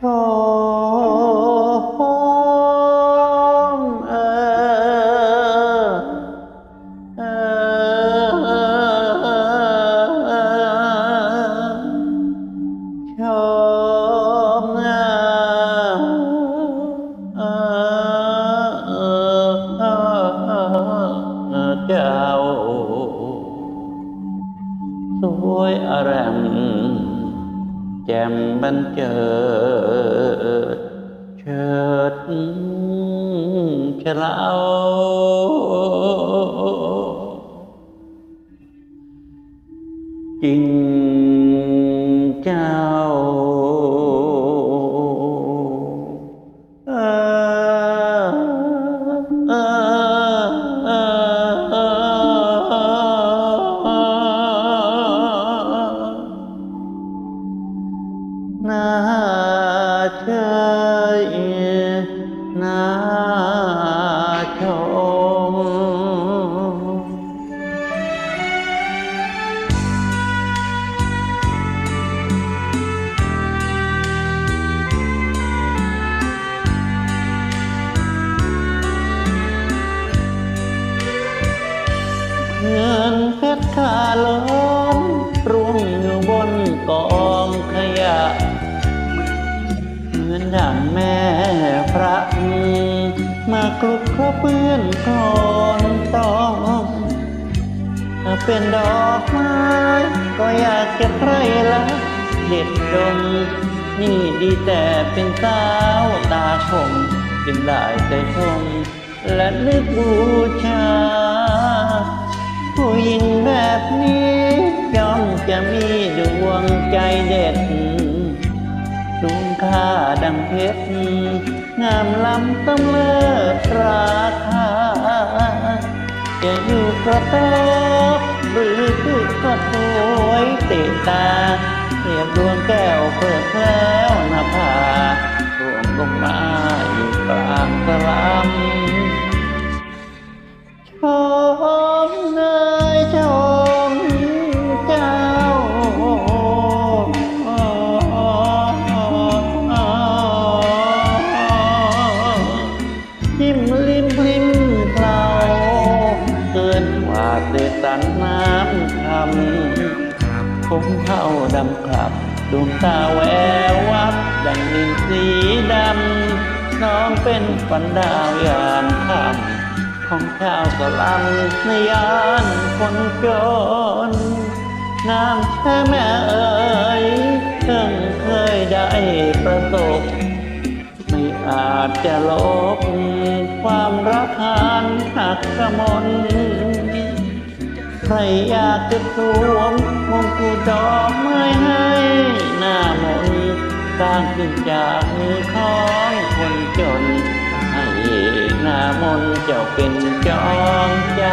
ช่เออเช่เจ้าสวยอราม chạm bên chờ chợt chờ lão น่าเชยน่าชมเงินเพชรขาล้นร่วงอยู่บนกอง ดังแม่พระมาคลุกเคล้าเปื้อนคลอนตองเป็นดอกไม้ก็อยากจะใครละเด็ดดมนี่ดีแต่เป็นสาวตาชมจึงได้แต่ชม และนึกบูชา ผู้หญิงแบบนี้ย่อมจะมีดวงใจเด็ด ค่าดังเพชรงามล้ำต้องเลิศราคาจะอยู่กระต๊อบหรือก็สวยเตะตาเทียบดวงแก้วเปิดเผย ผมเท่าดำคลับ ดวงตาแวววับดังนินสีดำ น้องเป็นฝันดาวยามค่ำของชาวสลัมในยานคนจน น้ำแช่แม่เอ๋ยเพิ่งเคยได้ประสบ ไม่อาจจะลบความรักหันหักกระมน ใครอยากจะสวมมงกุฎดอกไม้ให้หน้ามนสร้างขึ้นจากมือของคนจน ให้หน้ามนเจ้าเป็นจองใจ